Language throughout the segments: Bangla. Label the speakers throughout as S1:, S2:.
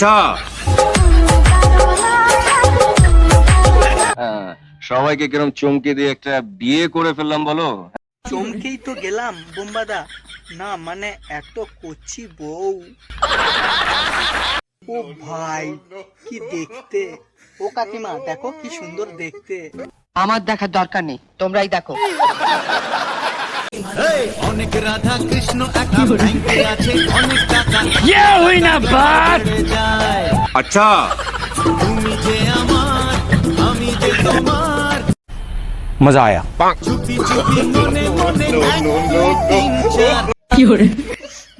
S1: আচ্ছা।
S2: হ্যাঁ, সবাইকে কিরম চমকে দিয়ে একটা বিয়ে করে ফেললাম বলো?
S3: চমকেই তো গেলাম বোম্বাদা। না মানে এত কচি বউ। ও ভাই কি দেখতে। ও কাকিমা দেখো কি সুন্দর দেখতে।
S4: আমার দেখার দরকার নেই তোমরাই দেখো।
S5: অনেক রাধা কৃষ্ণ আছে অনেক টাকা।
S1: আচ্ছা।
S5: তুমি যে আমার আমি যে তোমার।
S6: মজা আয়া।
S5: চুপি চুপি মনে মনে
S7: কি হরে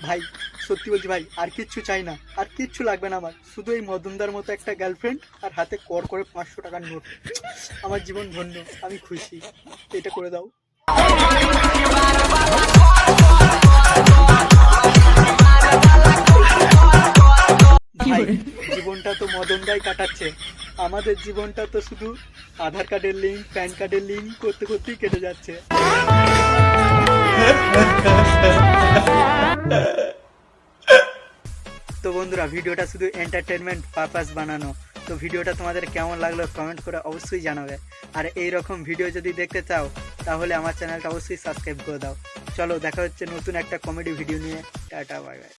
S3: ভাই সত্যি বলছি ভাই আর কিচ্ছু চাই না। আর কিচ্ছু লাগবে না আমার। শুধু এই মদনদার মতো একটা গার্লফ্রেন্ড আর হাতে কর করে পাঁচশো টাকার নোট আমার জীবন ধন্য আমি খুশি। এটা করে দাও। তো মদনদাই কাটাচ্ছে। আমাদের জীবনটা তো শুধু আধার কার্ডের লিঙ্ক প্যান কার্ডের লিঙ্ক করতে করতেই কেটে যাচ্ছে। তো বন্ধুরা, ভিডিওটা শুধু এন্টারটেনমেন্ট পারপাস বানানো। তো ভিডিওটা তোমাদের কেমন লাগল কমেন্ট করে অবশ্যই জানাবে। আর এই রকম ভিডিও যদি দেখতে চাও, তাহলে আমার চ্যানেলটা অবশ্যই সাবস্ক্রাইব করে দাও। চলো, দেখা হচ্ছে নতুন একটা কমেডি ভিডিও নিয়ে। Tata bye bye